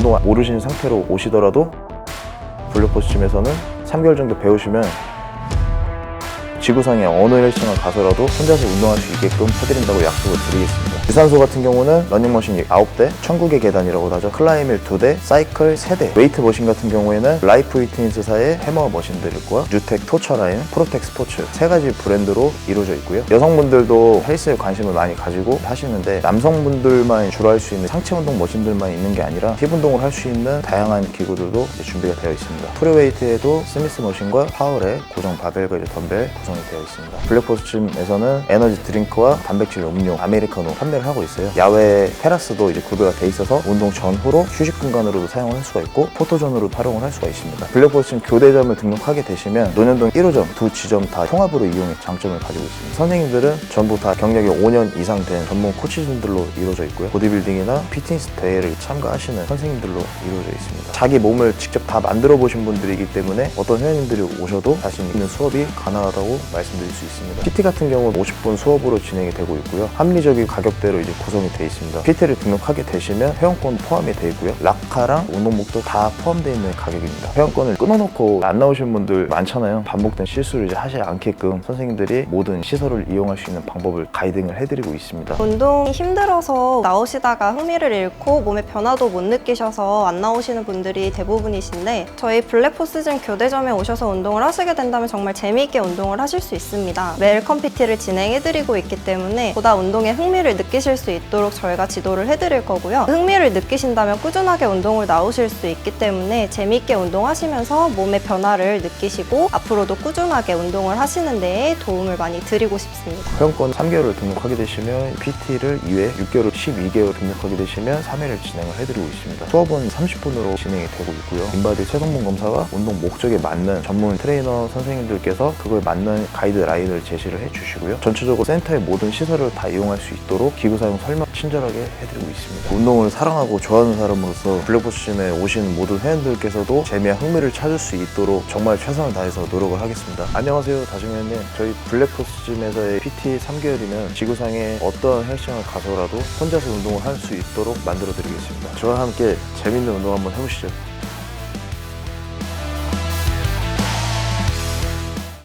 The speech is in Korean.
운동 모르시는 상태로 오시더라도 블랙포스짐에서는 3개월 정도 배우시면 지구상의 어느 헬스장을 가서라도 혼자서 운동할 수 있게끔 해드린다고 약속을 드리겠습니다. 유산소 같은 경우는 러닝머신 9대, 천국의 계단이라고 하죠. 클라이밀 2대, 사이클 3대, 웨이트 머신 같은 경우에는 라이프 위트니스사의 해머 머신들과 뉴텍 토처라인, 프로텍 스포츠 세 가지 브랜드로 이루어져 있고요. 여성분들도 헬스에 관심을 많이 가지고 하시는데 남성분들만 주로 할 수 있는 상체 운동 머신들만 있는 게 아니라 힙 운동을 할 수 있는 다양한 기구들도 준비가 되어 있습니다. 프리웨이트에도 스미스 머신과 파워레, 고정 바벨과 덤벨 구성이 되어 있습니다. 블랙포스짐에서는 에너지 드링크와 단백질 음료, 아메리카노 판매 를 하고 있어요. 야외 테라스도 이제 구비가 돼 있어서 운동 전후로 휴식 공간으로도 사용을 할 수가 있고 포토존으로도 활용을 할 수가 있습니다. 블랙포스짐 교대점을 등록하게 되시면 논현동 1호점 두 지점 다 통합으로 이용해 장점을 가지고 있습니다. 선생님들은 전부 다 경력이 5년 이상 된 전문 코치진들로 이루어져 있고요. 보디빌딩이나 피트니스 대회를 참가하시는 선생님들로 이루어져 있습니다. 자기 몸을 직접 다 만들어 보신 분들이기 때문에 어떤 회원님들이 오셔도 자신 있는 수업이 가능하다고 말씀드릴 수 있습니다. PT 같은 경우는 50분 수업으로 진행이 되고 있고요. 합리적인 가격대 로 이제 구성이 되어 있습니다. PT를 등록하게 되시면 회원권 포함이 되어 있고요. 라카랑 운동복도 다 포함되어 있는 가격입니다. 회원권을 끊어놓고 안 나오신 분들 많잖아요. 반복된 실수를 이제 하지 않게끔 선생님들이 모든 시설을 이용할 수 있는 방법을 가이딩을 해드리고 있습니다. 운동이 힘들어서 나오시다가 흥미를 잃고 몸의 변화도 못 느끼셔서 안 나오시는 분들이 대부분이신데 저희 블랙포스진 교대점에 오셔서 운동을 하시게 된다면 정말 재미있게 운동을 하실 수 있습니다. 매일 컴피티를 진행해드리고 있기 때문에 보다 운동에 흥미를 느끼 실 수 있도록 저희가 지도를 해드릴 거고요. 흥미를 느끼신다면 꾸준하게 운동을 나오실 수 있기 때문에 재미있게 운동하시면서 몸의 변화를 느끼시고 앞으로도 꾸준하게 운동을 하시는 데에 도움을 많이 드리고 싶습니다. 회원권 3개월을 등록하게 되시면 PT를 2회, 6개월, 12개월 등록하게 되시면 3회를 진행을 해드리고 있습니다. 수업은 30분으로 진행이 되고 있고요. 인바디 체성분 검사와 운동 목적에 맞는 전문 트레이너 선생님들께서 그거에 맞는 가이드라인을 제시를 해주시고요. 전체적으로 센터의 모든 시설을 다 이용할 수 있도록 기구 사용 설명 친절하게 해드리고 있습니다. 운동을 사랑하고 좋아하는 사람으로서 블랙보스짐에 오신 모든 회원들께서도 재미와 흥미를 찾을 수 있도록 정말 최선을 다해서 노력을 하겠습니다. 안녕하세요, 다정현님. 저희 블랙포스짐에서의 PT 3개월이면 지구상의 어떤 헬스장을 가서라도 혼자서 운동을 할 수 있도록 만들어 드리겠습니다. 저와 함께 재밌는 운동 한번 해보시죠.